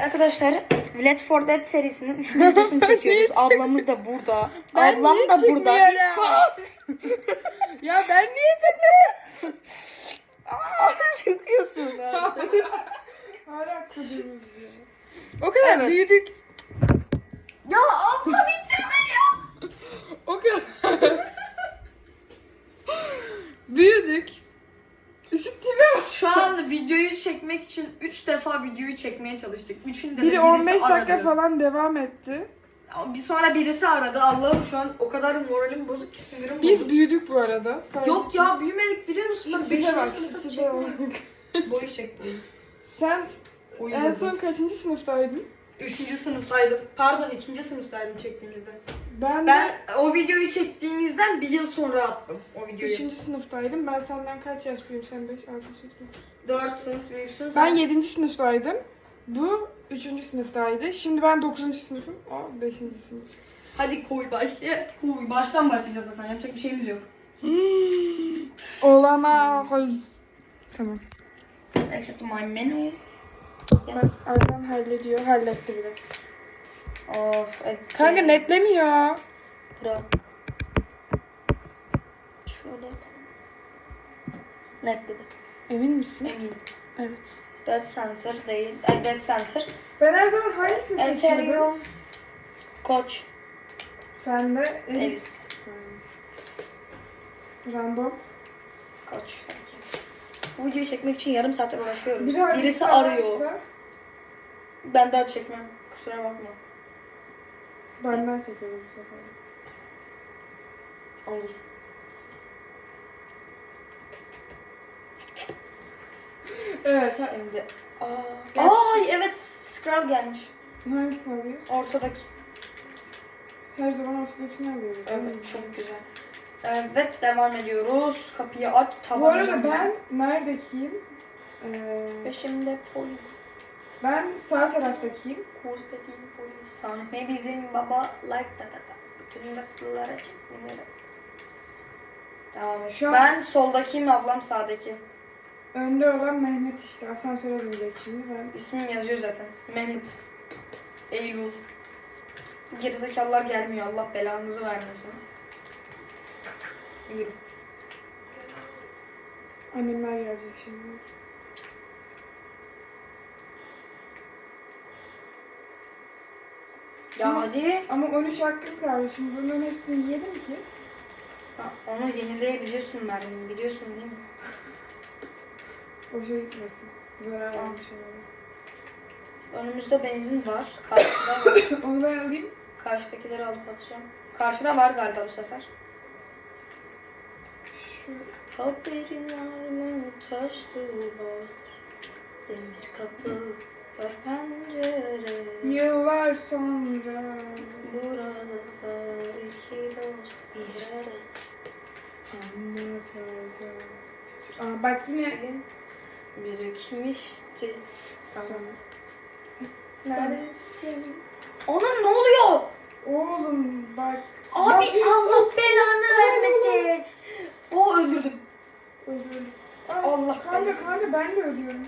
Arkadaşlar Let's for Dead serisinin 3. videosunu çekiyoruz. Ablamız da burada. Ben Ablam da burada. Bir sus. Ya ben niye dedim? Aa, Çıkıyorsun. Hala kuduruyoruz ya. O kadar Evet. büyüdük. ya abla bitirme ya. O kadar. büyüdük. Bak. Şu an videoyu çekmek için 3 defa videoyu çekmeye çalıştık. Üçünde de Biri birisi 15 dakika aradı. falan devam etti. Bir sonra birisi aradı. Allah'ım şu an o kadar moralim bozuk ki sinirim Biz bozuk. büyüdük bu arada. Fark Yok ya büyümedik biliyor musun? Bak tipe 5. bak, sınıfta bak. Boyu çek boyu. Sen O en son kaçıncı sınıftaydın? Üçüncü sınıftaydım. Pardon ikinci sınıftaydım çektiğimizde. Ben, Ben de o videoyu çektiğimizden bir yıl sonra attım o videoyu. üçüncü sınıftaydım. Ben senden kaç yaş büyüğüm? Sen 5, 6, 7, Dört sınıf büyüksün Ben sen. 7. sınıftaydım. Bu 3. sınıftaydı. Şimdi ben 9. sınıfım. O 5. sınıf. Hadi koy başla. Koy. Baştan başlayacağız zaten. Yapacak bir şeyimiz yok. Olamaz. Tamam. Except my menu. Bak Yes. Arkan hallediyor. Halletti bile. Of. Kanka netlemiyor. Bırak. Şöyle yapalım. Emin misin? Eminim. Evet. Dead center değil. Ay, dead center. Ben her zaman hangisini seçiyordum? Koç. Sen de Elis. Elis. Random. Koç sanki. Bu videoyu çekmek için yarım saattir uğraşıyoruz. Bir Birisi birisi arıyor. ararsa Ben daha çekmem. Kusura bakma. Benden çekelim bu sefer. Olur. Evet. Şimdi. Aa, Evet. Ay evet scroll gelmiş. Hangisini alıyoruz? Ortadaki. Her zaman ortadakini alıyoruz. Evet çok güzel. Evet devam ediyoruz. Kapıyı aç. Bu Tabanca. arada ben neredekiyim? Ee, Peşimde polis. Ben sağ taraftakiyim. Kuz dediğim polis. Sahne bizim baba. Like da da da. Bütün nasıllara çek numara. Devam et. Şu an- Ben soldakiyim ablam sağdaki. Önde olan Mehmet işte. Asansöre binecek şimdi. Ben İsmim yazıyor zaten. Mehmet. Eylül. Bu Gerizekalılar gelmiyor. Allah belanızı vermesin. Yürü. annemler gelecek şimdi. Ya hadi. Ama 13 hakkım kaldı. Şimdi bunların hepsini yiyelim ki. Ha, onu yenileyebiliyorsun mermiyi. Biliyorsun değil mi? Boşa gitmesin. Zarar Tamam. vermiş olalım. Önümüzde benzin var. Karşıda var. Onu ben alayım. Karşıdakileri alıp atacağım. Karşıda var galiba bu sefer. Şu Haberin var mı taş duvar Demir kapı kör pencere yıllar sonra Burada iki dost bir arada anlatacağım. Aa, bak yine birikmişti sana. Neredesin? Onun ne oluyor? Oğlum bak. Abi Ya Allah belanı vermesin. O öldürdüm. Öldürdüm. Allah Kanka kanka ben de ölüyorum.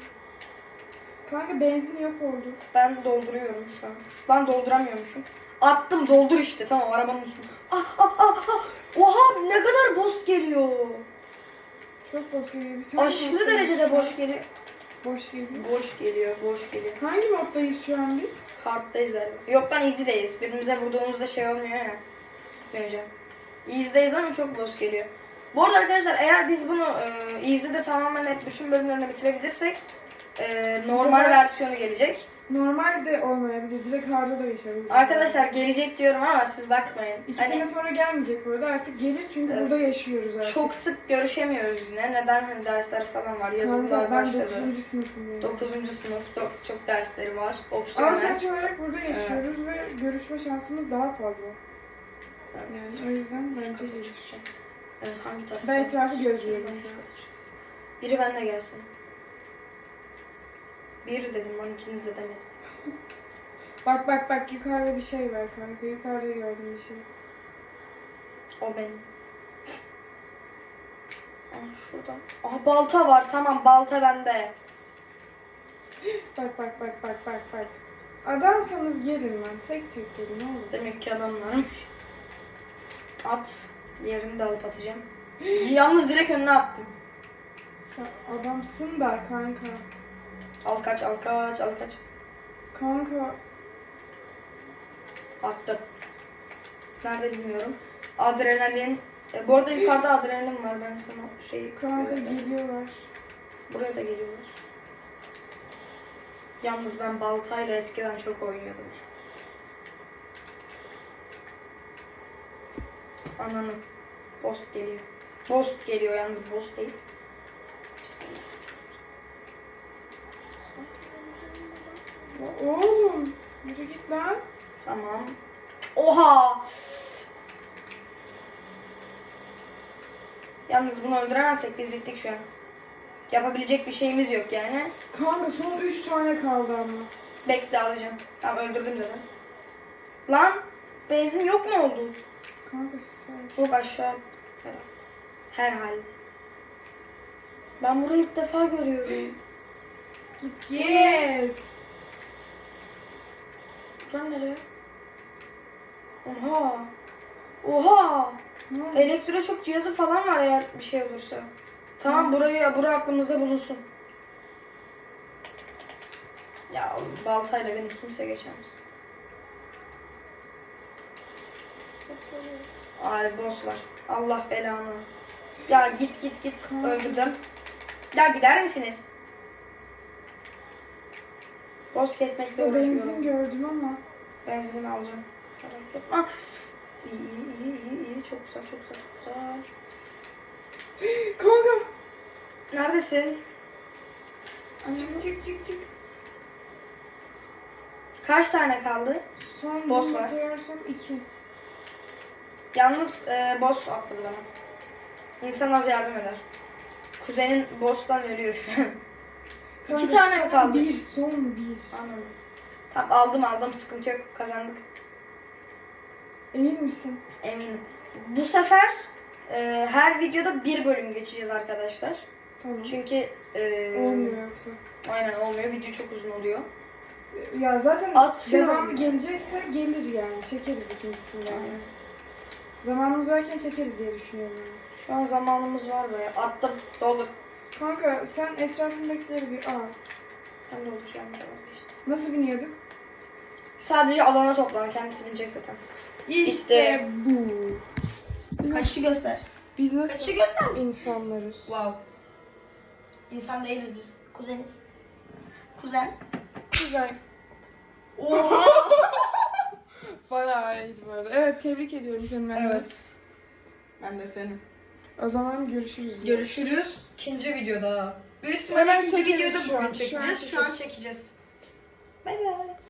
Kanka benzin yok oldu. Ben dolduruyorum şu an. Ben dolduramıyormuşum. Attım doldur işte tamam arabanın üstüne. Ah ah ah ah. Oha ne kadar boş geliyor. Çok boş geliyor. Biz hangi Aşırı derecede boş geliyor. Boş geliyor. Boş geliyor, boş geliyor. Hangi moddayız şu an biz? Hard'dayız galiba. Yok lan easy'deyiz. Birbirimize vurduğumuzda şey olmuyor ya. Gitmeyeceğim. Easy'deyiz ama çok boş geliyor. Bu arada arkadaşlar eğer biz bunu e, easy'de tamamen hep bütün bölümlerini bitirebilirsek e, normal Güzel. versiyonu gelecek. Normalde olmayabilir. Direkt hard'a da geçebilir. Arkadaşlar gelecek diyorum ama siz bakmayın. İki Hani sene sonra gelmeyecek bu arada. Artık gelir çünkü Evet. burada yaşıyoruz artık. çok sık görüşemiyoruz yine. Neden? Hani dersler falan var. Yazılılar Kanka ben başladı. 9. sınıfım yani. 9. sınıf çok, çok dersleri var. Ama Opsiyonel. sonuç olarak burada yaşıyoruz ve görüşme şansımız daha fazla. Evet. Yani o yüzden Üst bence kata gelir. çıkacağım. Ee, hangi tarafa? Ben etrafı gözlüyorum şu kata. Biri benimle gelsin. Bir dedim ben ikiniz de demedim. Bak bak bak yukarıda bir şey var kanka. Yukarıda gördüm bir şey. O benim. Aa şurada. Aa balta var tamam balta bende. Bak bak bak bak bak bak. adamsanız gelin lan. Tek tek gelin ne olur. Demek ki adamlarmış. At. Diğerini de alıp atacağım. Yalnız direkt önüne attım. Sen adamsın da kanka. Al kaç al kaç al kaç. Kanka. Attım. Nerede bilmiyorum. Adrenalin. E, bu arada yukarıda adrenalin var. Ben sana şey Kanka e, geliyorlar. Buraya da geliyorlar. Yalnız ben baltayla eskiden çok oynuyordum. Ananı. Boss geliyor. Boss geliyor yalnız boss değil. Ya oğlum. Yürü git lan. Tamam. Oha! Yalnız bunu öldüremezsek biz bittik şu an. Yapabilecek bir şeyimiz yok yani. Kanka son 3 tane kaldı ama. Bekle alacağım. Tamam öldürdüm zaten. Lan benzin yok mu oldu? Kanka sen. Yok aşağı. Herhalde. Herhalde. Ben burayı ilk defa görüyorum. Git git. Buradan nereye? Oha. Oha. Elektroşok cihazı falan var eğer bir şey olursa. Tamam burayı bura aklımızda bulunsun. Ya baltayla beni kimse geçemez. Ay boss var. Allah belanı. Ya git git git. Tamam. Öldürdüm. Ya gider misiniz? Boss kesmekle uğraşıyorum. benzin gördüm ama. Benzinimi alacağım. Merak etme. Ah! İyi iyi iyi iyi iyi. Çok güzel çok güzel çok güzel. Kanka. Neredesin? Çık çık çık çık. Kaç tane kaldı? Son Boss var. koyarsam 2. Yalnız e, boss atladı bana. İnsan az yardım eder. Kuzenin boss'tan ölüyor şu an. İki tane mi kaldı? Bir son bir. Anladım. Tamam aldım aldım sıkıntı yok kazandık. Emin misin? Eminim. Bu sefer e, her videoda bir bölüm geçeceğiz arkadaşlar. Tamam. Çünkü e, Olmuyor yoksa. Aynen olmuyor. Video çok uzun oluyor. Ya zaten Atıyorum. devam gelecekse gelir yani. Çekeriz ikincisini yani. Aynen. Zamanımız varken çekeriz diye düşünüyorum yani. Şu an zamanımız var be. Attım. Doldur. Kanka sen etrafındakileri bir al. Ben dolduracağım. Vazgeçtim. Nasıl biniyorduk? Sadece alana toplan. Kendisi binecek zaten. İşte bu. Biz Kaçı nasıl, göster. biz nasıl Kaçı göster. insanlarız? Wow. İnsan değiliz biz. Kuzeniz. Kuzen. Güzel. Oha. Bayağı iyiydi bu arada. Evet tebrik ediyorum seni Mehmet. evet. Ben de senin. O zaman görüşürüz. Görüşürüz. İkinci videoda. Büyük Hemen ihtimalle ikinci çekeriz videoda şu an. bugün Şu an çekeceğiz. Şu an çekeceğiz. Bay bay.